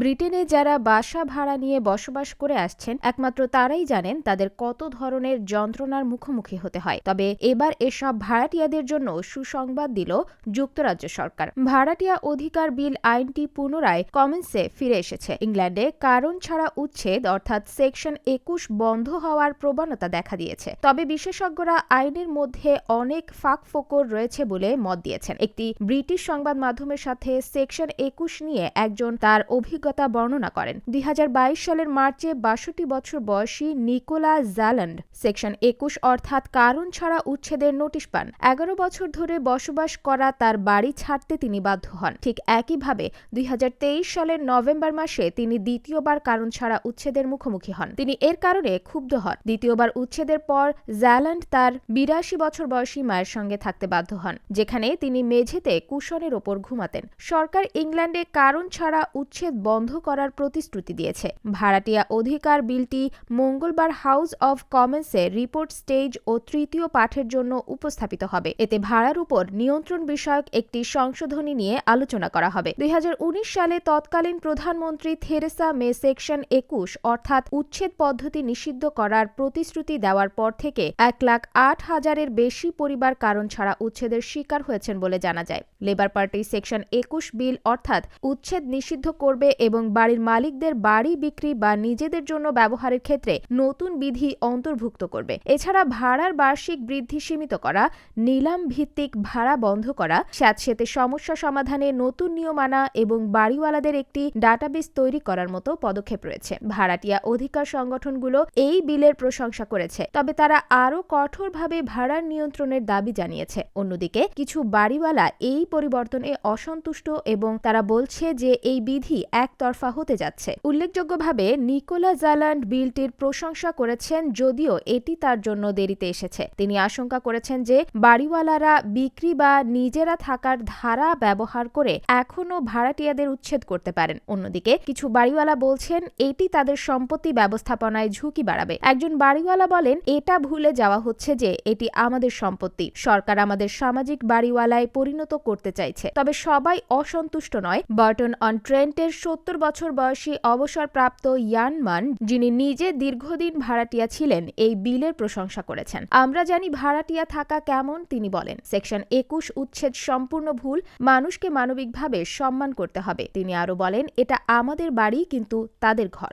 ব্রিটেনে যারা বাসা ভাড়া নিয়ে বসবাস করে আসছেন, একমাত্র তারাই জানেন তাদের কত ধরনের যন্ত্রণার মুখোমুখি হতে হয়। তবে এবার এসব ভাড়াটিয়াদের জন্য সুসংবাদ দিল যুক্তরাজ্য সরকার। ভাড়াটিয়া অধিকার বিল আইনটি পুনরায় কমেন্সে ফিরে এসেছে। ইংল্যান্ডে কারণ ছাড়া উচ্ছেদ অর্থাৎ সেকশন একুশ বন্ধ হওয়ার প্রবণতা দেখা দিয়েছে। তবে বিশেষজ্ঞরা আইনের মধ্যে অনেক ফাঁক ফোকর রয়েছে বলে মত দিয়েছেন। একটি ব্রিটিশ সংবাদ মাধ্যমের সাথে সেকশন একুশ নিয়ে একজন তার অভিজ্ঞতা বর্ণনা করেন। দুই হাজার বাইশ সালের মার্চে বাষট্টি বছর বয়সী নিকোলা জ্যালান্ড সেকশন একুশ অর্থাৎ কারণ ছাড়া উচ্ছেদের নোটিশ পান। এগারো বছর ধরে বসবাস করা তার বাড়ি ছাড়তে তিনি বাধ্য হন। ঠিক একইভাবে দুই হাজার তেইশ সালের নভেম্বর মাসে তিনি দ্বিতীয়বার কারণ ছাড়া উচ্ছেদের মুখোমুখি হন। তিনি এর কারণে ক্ষুব্ধ হন। দ্বিতীয়বার উচ্ছেদের পর জ্যালান্ড তার বিরাশি বছর বয়সী মায়ের সঙ্গে থাকতে বাধ্য হন, যেখানে তিনি মেঝেতে কুশনের ওপর ঘুমাতেন। সরকার ইংল্যান্ডে কারণ ছাড়া উচ্ছেদ বন্ধ করার প্রতিশ্রুতি দিয়েছে। ভাড়াটিয়া অধিকার বিলটি মঙ্গলবার হাউস অব কমন্সে রিপোর্ট স্টেজ ও তৃতীয় পাঠের জন্য উপস্থাপিত হবে। এতে ভাড়ার উপর নিয়ন্ত্রণ বিষয়ক একটি সংশোধনী নিয়ে আলোচনা করা হবে। দুই সালে তৎকালীন প্রধানমন্ত্রী থেরেসা মে সেকশন একুশ অর্থাৎ উচ্ছেদ পদ্ধতি নিষিদ্ধ করার প্রতিশ্রুতি দেওয়ার পর থেকে এক লাখ আট হাজারের বেশি পরিবার কারণ ছাড়া উচ্ছেদের শিকার হয়েছেন বলে জানা যায়। লেবার পার্টি সেকশন একুশ বিল অর্থাৎ উচ্ছেদ নিষিদ্ধ করবে এবং বাড়ির মালিকদের বাড়ি বিক্রি বা নিজেদের জন্য ব্যবহারের ক্ষেত্রে নতুন বিধি অন্তর্ভুক্ত করবে। এছাড়া ভাড়ার বার্ষিক বৃদ্ধি সীমিত করা, নিলাম ভিত্তিক ভাড়া বন্ধ করা, স্যাঁতসেতে সমস্যা সমাধানে নতুন নিয়ম আনা এবং বাড়িওয়ালাদের একটি ডাটাবেস তৈরি করার মতো পদক্ষেপ রয়েছে। ভাড়াটিয়া অধিকার সংগঠনগুলো এই বিলের প্রশংসা করেছে, তবে তারা আরও কঠোরভাবে ভাড়ার নিয়ন্ত্রণের দাবি জানিয়েছে। অন্যদিকে, কিছু বাড়িওয়ালা এই পরিবর্তনে অসন্তুষ্ট এবং তারা বলছে যে এই বিধি একতরফা হতে যাচ্ছে। উল্লেখযোগ্যভাবে, নিকোলা জালান্ড বিলটির প্রশংসা করেছেন যদিও এটি তার জন্য দেরিতে এসেছে। তিনি আশঙ্কা করেছেন যে, বাড়িওয়ালারা বিক্রি বা নিজেরা থাকার ধারা ব্যবহার করে এখনও ভাড়াটিয়াদের উচ্ছেদ করতে পারেন। অন্যদিকে, কিছু বাড়িওয়ালা বলছেন, এটি তাদের সম্পত্তি ব্যবস্থাপনায় ঝুঁকি বাড়াবে। একজন বাড়িওয়ালা বলেন, এটা ভুলে যাওয়া হচ্ছে যে, এটি আমাদের সম্পত্তি। সরকার আমাদের সামাজিক বাড়িওয়ালায় পরিণত করতে চাইছে। তবে সবাই অসন্তুষ্ট নয়। বার্টন অন ট্রেন্টের সত্তর বছর বয়সী অবসরপ্রাপ্ত ইয়ানমান, যিনি নিজে দীর্ঘদিন ভাড়াটিয়া ছিলেন, এই বিলের প্রশংসা করেছেন। আমরা জানি ভাড়াটিয়া থাকা কেমন, তিনি বলেন। সেকশন একুশ উচ্ছেদ সম্পূর্ণ ভুল, মানুষকে মানবিকভাবে সম্মান করতে হবে। তিনি আরও বলেন, এটা আমাদের বাড়ি, কিন্তু তাদের ঘর।